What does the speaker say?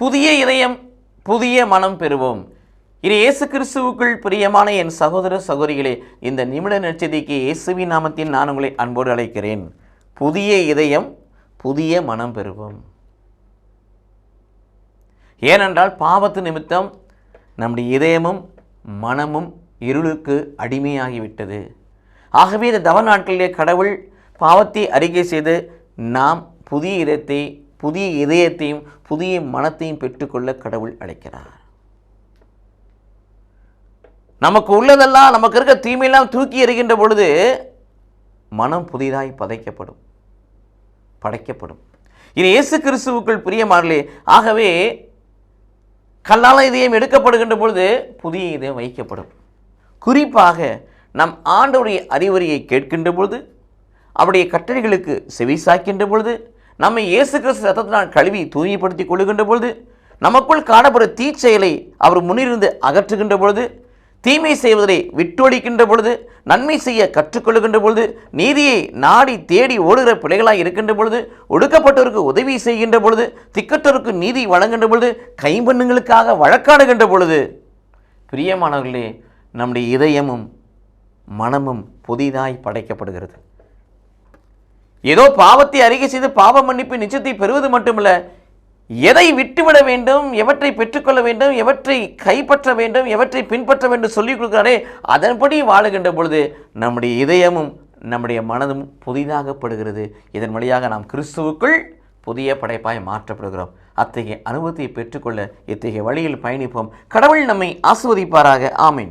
புதிய இதயம் புதிய மனம் பெறுவோம். இது இயேசு கிறிஸ்துவுக்குள் பிரியமான என் சகோதர சகோதரிகளே இந்த நிமிட நற்செய்திக்கு இயேசுவின் நாமத்தில் நான் உங்களை அன்போடு அழைக்கிறேன். புதிய இதயம் புதிய மனம் பெறுவோம். ஏனென்றால் பாவத்து நிமித்தம் நம்முடைய இதயமும் மனமும் இருளுக்கு அடிமையாகிவிட்டது. ஆகவே இந்த தவ நாட்களிலே கடவுள் பாவத்தை அறிக்கை செய்து நாம் புதிய இதயத்தை புதிய இதயத்தையும் புதிய மனத்தையும் பெற்றுக்கொள்ள கடவுள் அழைக்கிறார். நமக்கு உள்ளதெல்லாம் நமக்கு இருக்க தீமையெல்லாம் தூக்கி எறிகின்ற பொழுது மனம் புதிதாய் பதைக்கப்படும். படைக்கப்படும். இது இயேசு கிறிஸ்துவுக்குள் பிரியமானலே ஆகவே கல்லால இதயம் எடுக்கப்படுகின்ற பொழுது புதிய இதயம் வைக்கப்படும். குறிப்பாக நம் ஆண்டவுடைய அறிவுரையை கேட்கின்ற பொழுது அவருடைய கட்டளைகளுக்கு செவிசாய்க்கின்ற பொழுது நம்மை இயேசு கிறிஸ்து ரத்தத்தினால் கழுவி தூய்மைப்படுத்திக் கொள்ளுகின்ற பொழுது நமக்குள் காணப்படும் தீச்செயலை அவர் முன்னிருந்து அகற்றுகின்ற பொழுது தீமை செய்வதை விட்டொழிக்கின்ற பொழுது நன்மை செய்ய கற்றுக்கொள்ளுகின்ற பொழுது நீதியை நாடி தேடி ஓடுகிற பிள்ளைகளாக இருக்கின்ற பொழுது ஒடுக்கப்பட்டோருக்கு உதவி செய்கின்ற பொழுது திக்கற்றோருக்கு நீதி வழங்குகின்ற பொழுது கைம்பெண்ணுங்களுக்காக வழக்காடுகின்ற பொழுது பிரியமானவர்களே நம்முடைய இதயமும் மனமும் புதிதாய் படைக்கப்படுகிறது. ஏதோ பாவத்தை அறிக்கை செய்து பாவ மன்னிப்பு நிச்சயத்தை பெறுவது மட்டுமல்ல எதை விட்டுவிட வேண்டும் எவற்றை பெற்றுக்கொள்ள வேண்டும் எவற்றை கைப்பற்ற வேண்டும் எவற்றை பின்பற்ற வேண்டும் சொல்லிக் கொடுக்கிறாரே அதன்படி வாழுகின்ற பொழுது நம்முடைய இதயமும் நம்முடைய மனதும் புதிதாகப்படுகிறது. இதன் வழியாக நாம் கிறிஸ்துவுக்குள் புதிய படைப்பாய் மாற்றப்படுகிறோம். அத்தகைய அனுபவத்தை பெற்றுக்கொள்ள இத்தகைய வழியில் பயணிப்போம். கடவுள் நம்மை ஆசுவதிப்பாராக ஆமீன்.